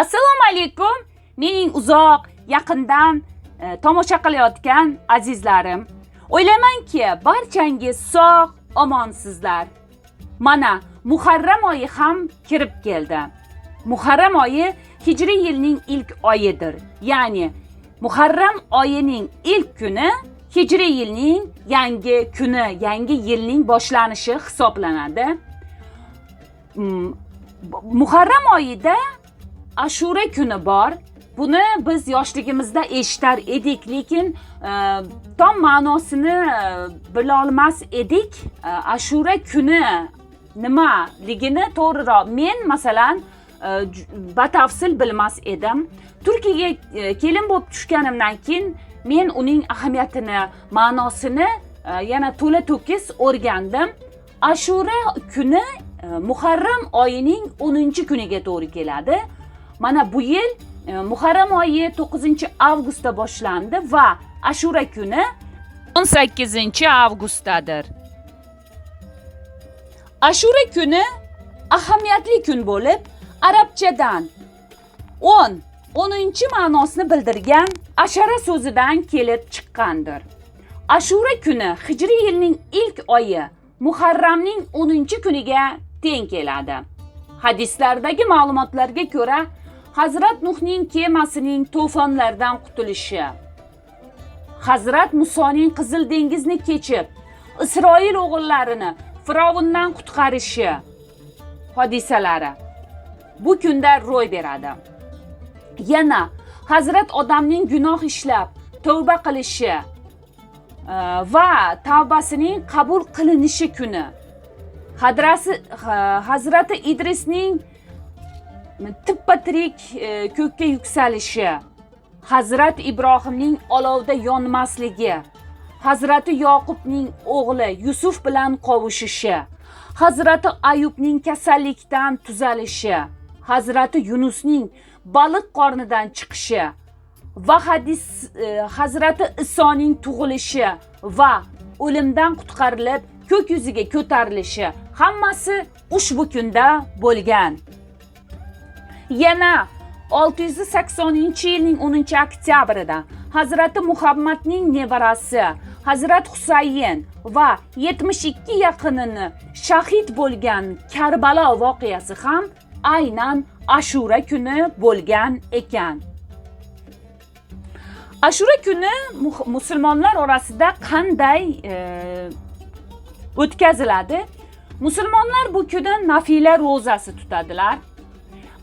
assalomu alaykum mening uzoq yaqindan e, tomosha qilayotgan azizlarim. O'ylaymanki barchangiz sog' omonsizlar. Mana muharram oyi ham kirib keldi. Muharram oyi hijriy yilning ilk oyidir. Ya'ni muharram oyining ilk kuni hijriy yilning yangi kuni yangi yilning boshlanishi hisoblanadi. Mm, muharram oyida ashura kuni bor. Buni biz yoshligimizda eshitar edik lekin e, tom ma'nosini e, bilolmas edik. E, ashura kuni nimaligini to'g'riroq men masalan batafsil bilmas edim. Turkiyaga kelin bo'lib tushganimdan keyin men uning ahamiyatini ma'nosini yana to'la to'kis o'rgandim. Ashura kuni muharram oyining 10 kuniga to'g'ri keladi. Mana bu yil e, muharram oyi 9 avgustda boshlandi va ashura kuni 18 avgustdadir. Ashura kuni ahamiyatli kun bo'lib arabchadan 10 10 ma'nosini bildirgan ashara so'zidan kelib chiqqandir. Ashura kuni hijriy yilning ilk oyi muharramning 10 kuniga teng keladi. Hadislardagi ma'lumotlarga ko'ra hazrat nuhning kemasining to'fonlardan qutulishi. Hazrat musoning qizil dengizni kechib isroil o'g'illarini Firavundan qutqarishi hodisalari bu kunda ro'y beradi. Yana hazrat odamning gunoh ishlab tavba qilishi e, va tavbasining qabul qilinishi kuni hadrasi Hazrat hazrati idrisning tippa tirik e, ko'kka yuksalishi hazrat ibrohimning olovda yonmasligi hazrati yoqubning o'g'li yusuf bilan qovushishi hazrati ayubning kasallikdan tuzalishi hazrati yunusning baliq qornidan chiqishi va hadis e, hazrati isoning tug'ilishi va o'limdan qutqarilib ko'k yuziga ko'tarilishi hammasi ushbu kunda bo'lgan. Yana 680 yilning 10 oktyabrida hazrati muhammadning nevarasi hazrat husayn va 72 yaqinini shahid bo'lgan karbalo voqeasi ham aynan ashura kuni bo'lgan ekan. Ashura kuni musulmonlar orasida qanday e, o'tkaziladi? Musulmonlar bu kuni nafila ro'zasi tutadilar.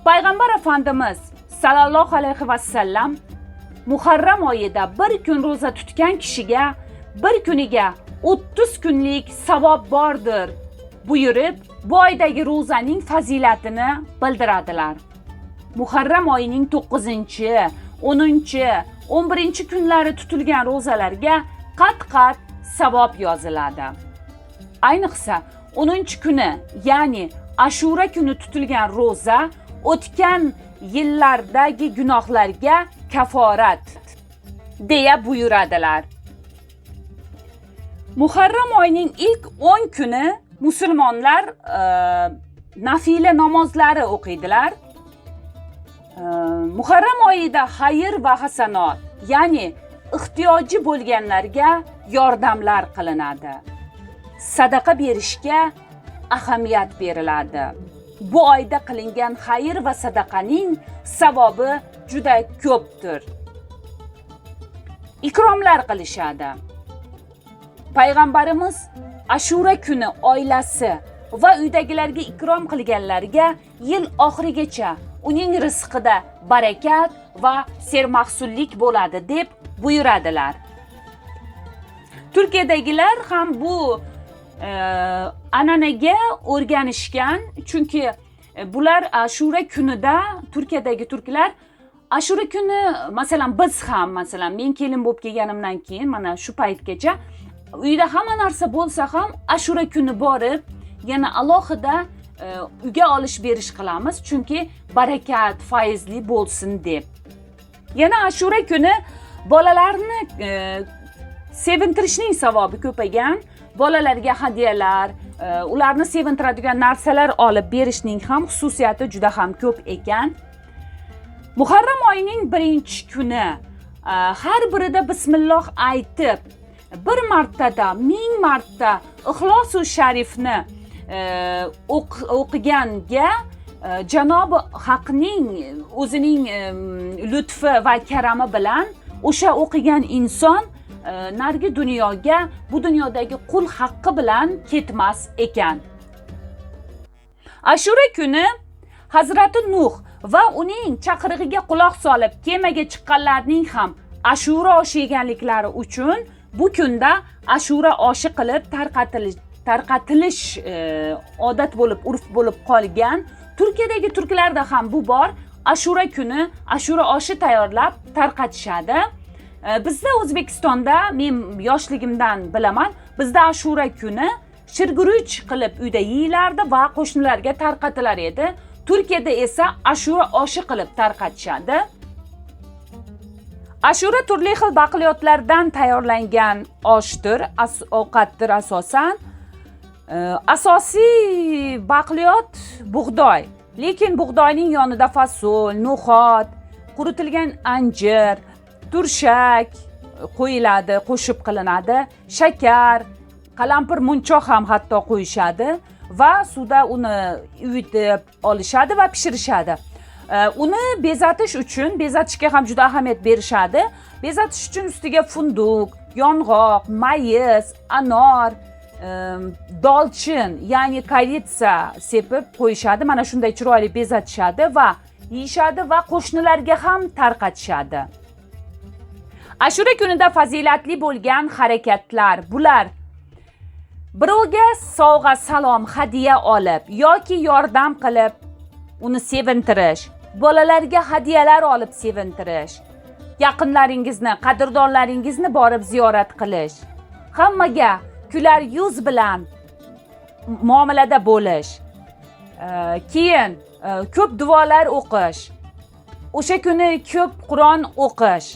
Payg'ambar afandimiz sallallohu alayhi vasallam muharram oyida bir kun ro'za tutgan kishiga bir kuniga 30 kunlik savob bordir buyurib bu oydagi ro'zaning fazilatini bildiradilar. Muharram oyining 9 10 11 kunlari tutilgan ro'zalarga qat qat savob yoziladi. Ayniqsa 10 kuni ya'ni ashura kuni tutilgan ro'za o'tgan yillardagi gunohlarga kaforat deya buyuradilar. Muharram oyining ilk 10 kuni musulmonlar e, nafila namozlari o'qiydilar. E, muharram oyida xayr va hasanot ya'ni ehtiyoji bo'lganlarga yordamlar qilinadi. Sadaqa berishga ahamiyat beriladi. Bu oyda qilingan xayr va sadaqaning savobi juda ko'pdir. Ikromlar qilishadi. Payg'ambarimiz ashura kuni oilasi va uydagilarga ikrom qilganlarga yil oxirigacha uning rizqida barakat va sermahsullik bo'ladi deb buyuradilar. Turkiyadagilar ham bu an'anaga o'rganishgan. Chunki e, bular ashura kunida turkiyadagi turklar ashura kuni masalan biz ham masalan men kelin bo'lib kelganimdan keyin mana shu paytgacha uyda hamma narsa bo'lsa ham ashura kuni borib yana alohida e, uyga olish berish qilamiz. Chunki barakat fayzli bo'lsin deb. Yana ashura kuni bolalarni e, sevintirishning savobi ko'paygan bolalarga hadyalar e, ularni sevintiradigan narsalar olib berishning ham xususiyati juda ham ko'p ekan. Muharram oyining birinchi kuni e, har birida bismilloh aytib bir martada ming marta ixlosu sharifni e, o'qiganga janobi haqning o'zining lutfi va karami bilan o'sha o'qigan inson E, narigi dunyoga bu dunyodagi qul haqqi bilan ketmas ekan. Ashura kuni hazrati nuh va uning chaqirig'iga quloq solib kemaga chiqqanlarning ham ashura oshi yeganliklari uchun bu kunda ashura oshi qilib tarqatilish tarqatilish e, odat bo'lib urf bo'lib qolgan. Turkiyadagi turklarda ham bu bor. Ashura kuni ashura oshi tayyorlab tarqatishadi. Bizda o'zbekistonda men yoshligimdan bilaman bizda ashura kuni shirguruch qilib uyda yeyilardi va qo'shnilarga tarqatilar edi. Turkiyada esa ashura oshi qilib tarqatishadi. Ashura turli xil baqliyotlardan tayyorlangan oshdir as- ovqatdir asosan. Asosiy baqliyot bug'doy. Lekin bug'doyning yonida fasol no'xat quritilgan anjir turshak qo'yiladi qo'shib qilinadi. Shakar qalampir munchoq ham hatto qo'yishadi va suvda uni yuvitib olishadi va pishirishadi. E, uni bezatish uchun bezatishga ham juda ahamiyat berishadi. Bezatish uchun ustiga funduq yong'oq mayiz anor dolchin ya'ni koritsa sepib qo'yishadi mana shunday chiroyli bezatishadi va yeyishadi va qo'shnilarga ham tarqatishadi ashura kunida fazilatli bo'lgan harakatlar bular birovga sovg'a salom hadya olib yoki yordam qilib uni sevintirish bolalarga hadyalar olib sevintirish yaqinlaringizni qadrdonlaringizni borib ziyorat qilish hammaga kular yuz bilan muomalada bo'lish E, keyin e, ko'p duolar o'qish o'sha kuni ko'p qur'on o'qish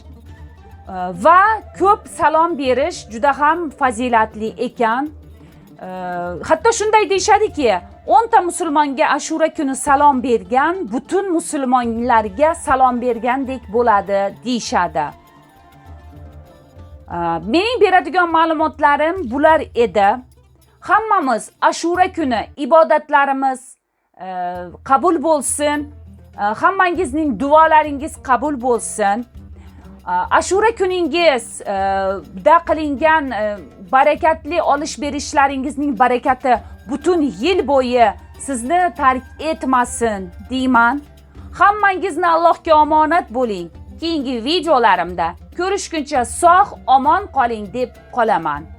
va ko'p salom berish juda ham fazilatli ekan. E, hatto shunday deyishadiki o'nta musulmonga ashura kuni salom bergan butun musulmonlarga salom bergandek bo'ladi deyishadi. E, mening beradigan ma'lumotlarim bular edi. Hammamiz ashura kuni ibodatlarimiz e, qabul bo'lsin. E, hammangizning duolaringiz qabul bo'lsin ashura kuningiz e, da qilingan e, barakatli olish berishlaringizning barakati butun yil bo'yi sizni tark etmasin deyman. Hammangizni allohga omonat bo'ling. Keyingi videolarimda ko'rishguncha sog' omon qoling deb qolaman.